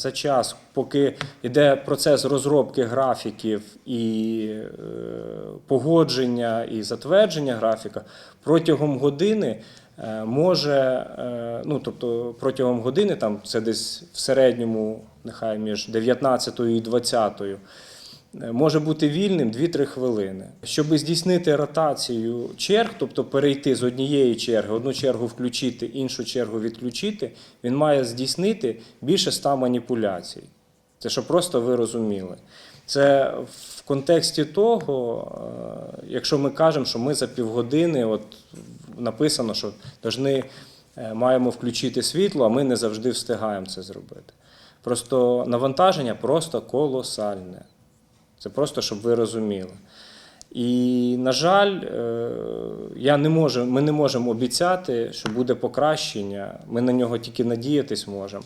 За час, поки йде процес розробки графіків і е, погодження і затвердження графіка, протягом години е, може, е, ну тобто протягом години, там це десь в середньому, нехай між 19 і 20, е, може бути вільним 2-3 хвилини. Щоб здійснити ротацію черг, тобто перейти з однієї черги, одну чергу включити, іншу чергу відключити, він має здійснити більше 100 маніпуляцій. Це щоб просто ви розуміли. Це в контексті того, е, якщо ми кажемо, що ми за півгодини, от написано, що должны, е, маємо включити світло, а ми не завжди встигаємо це зробити. Просто навантаження просто колосальне. Це просто, щоб ви розуміли. І, на жаль, е, я не можу, ми не можемо обіцяти, що буде покращення. Ми на нього тільки надіятись можемо.